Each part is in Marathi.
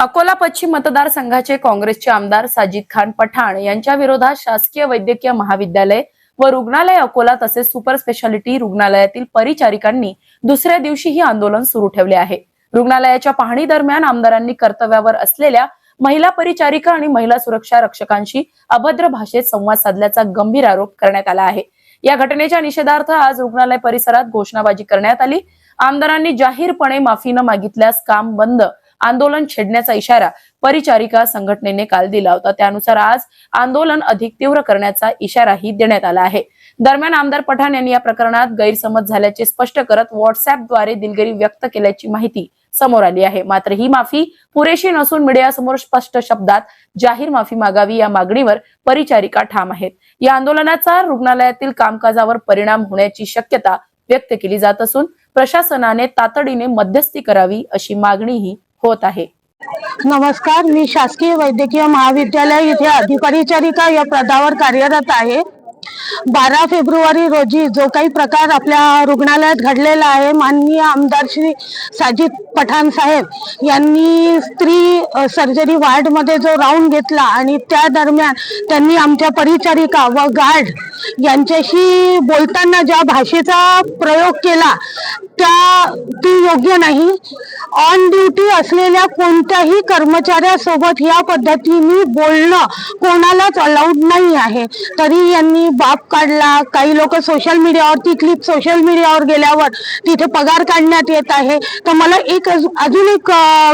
अकोला पश्चिम मतदारसंघाचे काँग्रेसचे आमदार साजिद खान पठाण यांच्या विरोधात शासकीय वैद्यकीय महाविद्यालय व रुग्णालय अकोला तसेच सुपर स्पेशालिटी रुग्णालयातील परिचारिकांनी दुसऱ्या दिवशीही आंदोलन सुरू ठेवले आहे. रुग्णालयाच्या पाहणी दरम्यान आमदारांनी कर्तव्यावर असलेल्या महिला परिचारिका आणि महिला सुरक्षा रक्षकांशी अभद्र भाषेत संवाद साधल्याचा गंभीर आरोप करण्यात आला आहे. या घटनेच्या निषेधार्थ आज रुग्णालय परिसरात घोषणाबाजी करण्यात आली. आमदारांनी जाहीरपणे माफी न मागितल्यास काम बंद आंदोलन छेडण्याचा इशारा परिचारिका संघटनेने काल दिला होता. त्यानुसार आज आंदोलन अधिक तीव्र करण्याचा इशाराही देण्यात आला आहे. दरम्यान आमदार पठाण यांनी या प्रकरणात गैरसमज झाल्याचे स्पष्ट करत व्हॉट्सअपद्वारे दिलगिरी व्यक्त केल्याची माहिती समोर आली आहे. मात्र ही माफी पुरेशी नसून मीडियासमोर स्पष्ट शब्दात जाहीर माफी मागावी या मागणीवर परिचारिका ठाम आहेत. या आंदोलनाचा रुग्णालयातील कामकाजावर परिणाम होण्याची शक्यता व्यक्त केली जात असून प्रशासनाने तातडीने मध्यस्थी करावी अशी मागणीही होत आहे. नमस्कार मी शासकीय वैद्यकीय महाविद्यालय इथे अधिपरिचारिका या पदावर कार्यरत आहे. बारा फेब्रुवारी रोजी जो काही प्रकार आपल्या रुग्णालयात घडलेला आहे माननीय आमदार श्री साजिद पठाण साहेब यांनी स्त्री सर्जरी वार्डमध्ये जो राऊंड घेतला आणि त्या दरम्यान त्यांनी आमच्या परिचारिका व गार्ड यांच्याशी बोलताना ज्या भाषेचा प्रयोग केला त्या ती योग्य नाही. ऑन ड्युटी असलेल्या कोणत्याही कर्मचाऱ्यासोबत या पद्धतीने बोलणं कोणालाच अलाउड नाही आहे. तरी यांनी बाप काढला. काही लोक सोशल मीडियावरती क्लिप सोशल मीडियावर गेल्यावर तिथे पगार काढण्यात येत आहे. तर मला एक अजून एक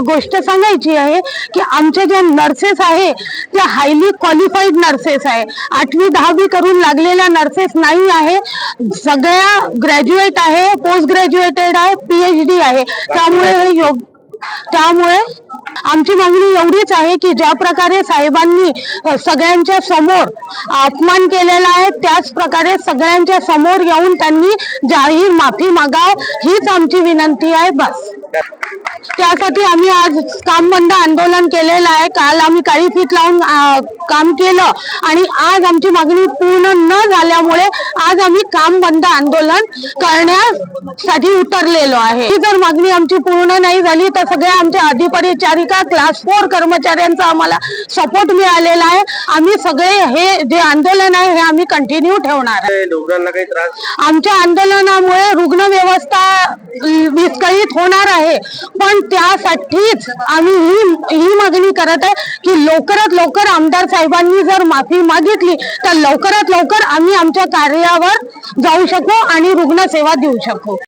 गोष्ट सांगायची आहे की आमच्या ज्या नर्सेस आहे त्या हायली क्वालिफाईड नर्सेस आहे. आठवी दहावी करून लागलेल्या नर्सेस नाही आहे. सगळ्या ग्रॅज्युएट आहे पोस्ट ग्रॅज्युएटेड आहे पीएचडी आहे. त्यामुळे हे योग त्यामुळे आमची मागणी एवढीच आहे की ज्या प्रकारे साहेबांनी सगळ्यांच्या समोर अपमान केलेला आहे त्याच प्रकारे सगळ्यांच्या समोर येऊन त्यांनी जाहीर माफी मागाव हीच आमची विनंती आहे बस. त्यासाठी आम्ही आज काम बंद आंदोलन केलेलं आहे. काल आम्ही काळी फीत लावून काम केलं आणि आज आमची मागणी पूर्ण न झाल्यामुळे आज आम्ही काम बंद आंदोलन करण्यासाठी उतरलेलो आहे. ही जर मागणी आमची पूर्ण नाही झाली तर सगळ्या आमच्या अधिपरिचारिका क्लास फोर कर्मचाऱ्यांचा आम्हाला सपोर्ट मिळालेला आहे. आम्ही सगळे हे जे आंदोलन आहे हे आम्ही कंटिन्यू ठेवणार आहे. आमच्या आंदोलनामुळे रुग्ण व्यवस्था विस्कळीत होणार आहे. पण त्यासाठीच आम्ही ही ही मागणी करत आहे की लवकरात लवकर आमदार साहेबांनी जर माफी मागितली तर लवकरात लवकर आम्ही आमच्या कार्यावर जाऊ शकू आणि रुग्ण सेवा देऊ शकू.